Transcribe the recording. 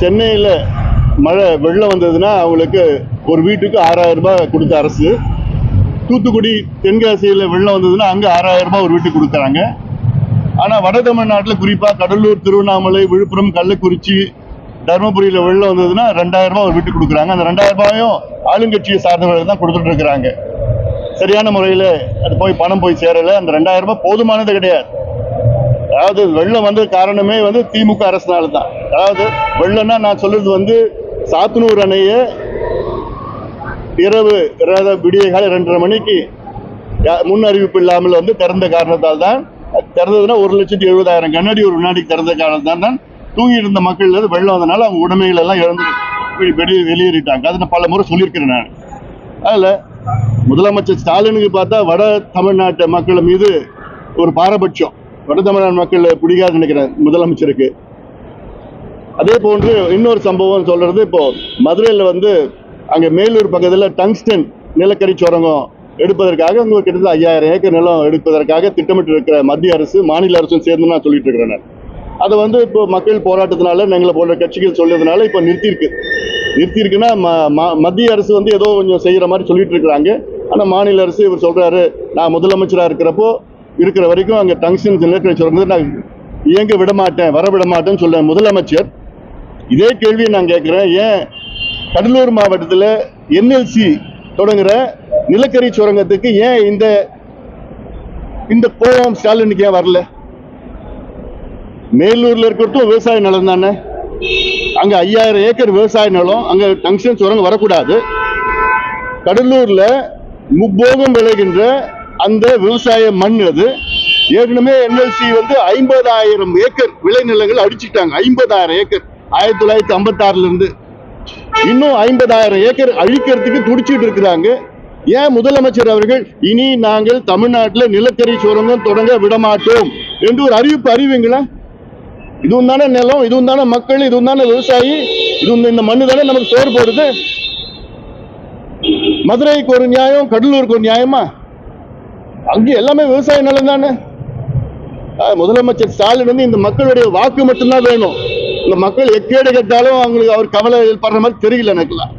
சென்னையில் மழை வெள்ளம் வந்ததுன்னா அவங்களுக்கு ஒரு வீட்டுக்கு ஆறாயிரம் ரூபாய் கொடுத்த அரசு. தூத்துக்குடி தென்காசியில் வெள்ளம் வந்ததுன்னா அங்கே ஆறாயிரம் ரூபாய் ஒரு வீட்டுக்கு கொடுக்குறாங்க. ஆனால் வட தமிழ்நாட்டில் குறிப்பாக கடலூர் திருவண்ணாமலை விழுப்புரம் கள்ளக்குறிச்சி தருமபுரியில் வெள்ளம் வந்ததுன்னா ரெண்டாயிரம் ரூபாய் ஒரு வீட்டுக்கு கொடுக்குறாங்க. அந்த ரெண்டாயிரம் ரூபாயும் ஆளுங்கட்சியை சார்ந்தவர்கள் தான் கொடுத்துட்டு இருக்கிறாங்க. சரியான முறையில் அது போய் பணம் போய் சேரலை. அந்த ரெண்டாயிரம் ரூபாய் போதுமானது கிடையாது. அதாவது வெள்ளம் வந்த காரணமே வந்து திமுக அரசுனால தான் அதாவது வெள்ளம்னா நான் சொல்றது வந்து சாத்தனூர் அணையை இரவு விடிய காலை ரெண்டரை மணிக்கு முன் அறிவிப்பு இல்லாமல் வந்து திறந்த காரணத்தால் தான் திறந்ததுன்னா ஒரு லட்சத்தி எழுபதாயிரம் கண்ணாடி ஒரு வினாடிக்கு திறந்த காரணத்தால் தான் தூங்கி இருந்த மக்கள் வெள்ளம் வந்தனால அவங்க உடைமைகள் எல்லாம் இழந்து வெளியே வெளியேறிட்டாங்க. அதை நான் பல முறை சொல்லியிருக்கிறேன் நான். அதில் முதலமைச்சர் ஸ்டாலினுக்கு பார்த்தா வட தமிழ்நாட்டு மக்கள் மீது ஒரு பாரபட்சம். வட மக்கள் பிடிக்காது நினைக்கிறேன் முதலமைச்சருக்கு. அதே போன்று இன்னொரு சம்பவம் சொல்றது இப்போ மதுரையில் வந்து அங்கே மேலூர் பக்கத்தில் டங்ஸ்டன் நிலக்கரி சுரங்கம் எடுப்பதற்காக அங்கே கிட்டத்தட்ட ஐயாயிரம் ஏக்கர் நிலம் எடுப்பதற்காக திட்டமிட்டு இருக்கிற மத்திய அரசு மாநில அரசும் சேர்ந்து நான் சொல்லிட்டு இருக்கிறேன் அதை வந்து இப்போ மக்கள் போராட்டத்தினால எங்களை போன்ற கட்சிகள் சொல்றதுனால இப்போ நிறுத்தியிருக்கு. நிறுத்தியிருக்குன்னா ம- மத்திய அரசு வந்து ஏதோ கொஞ்சம் செய்கிற மாதிரி சொல்லிட்டு இருக்கிறாங்க. ஆனால் மாநில அரசு இவர் சொல்றாரு நான் முதலமைச்சராக இருக்கிறப்போ இருக்கிற வரைக்கும் அங்கே டங்ஸ்டன் நிலக்கரி சுரங்கத்தை நான் இயங்க விட மாட்டேன் வர விட மாட்டேன்னு சொல்ல முதலமைச்சர். இதே கேள்வியை நான் கேட்குறேன். ஏன் கடலூர் மாவட்டத்தில் என்எல்சி தொடங்குற நிலக்கரி சுரங்கத்துக்கு ஏன் இந்த இந்த கோபம் ஸ்டாலினுக்கு ஏன் வரல? மேலூர்ல இருக்கிறதும் விவசாய நிலம் தானே. அங்க ஐயாயிரம் ஏக்கர் விவசாய நிலம் அங்க டங்ஷன் சுரங்கம் வரக்கூடாது. கடலூர்ல முப்போகம் விளைகின்ற அந்த விவசாய மண் அது. ஏற்கனவே என்எல்சி வந்து ஐம்பதாயிரம் ஏக்கர் விளைநிலங்கள் அடிச்சுட்டாங்க ஐம்பதாயிரம் ஏக்கர். ஆயிரத்தி தொள்ளாயிரத்தி ஐம்பத்தாறுல இருந்து. இன்னும் ஐம்பதாயிரம் ஏக்கர் அழிக்கிறதுக்கு துடிச்சிட்டு இருக்கிறாங்க. ஏன் முதலமைச்சர் அவர்கள் இனி நாங்கள் தமிழ்நாட்டில் நிலக்கரி சுரங்கம் தொடங்க விடமாட்டோம் என்று ஒரு அறிவிப்பு அறிவிங்களா? இதுவும் தானே நிலம் இதுவும் தானே மக்கள் இதுவும் தானே விவசாயி இது இந்த மண்ணு தானே நமக்கு சோறு போடுது? மதுரைக்கு ஒரு நியாயம் கடலூருக்கு ஒரு நியாயமா? அங்கே எல்லாமே விவசாய நிலம் தானே? முதலமைச்சர் ஸ்டாலின் வந்து இந்த மக்களுடைய வாக்கு மட்டும்தான் வேணும். இந்த மக்கள் எக்கேடு கேட்டாலும் அவங்களுக்கு அவர் கவலை படுற மாதிரி தெரியல எனக்குலாம்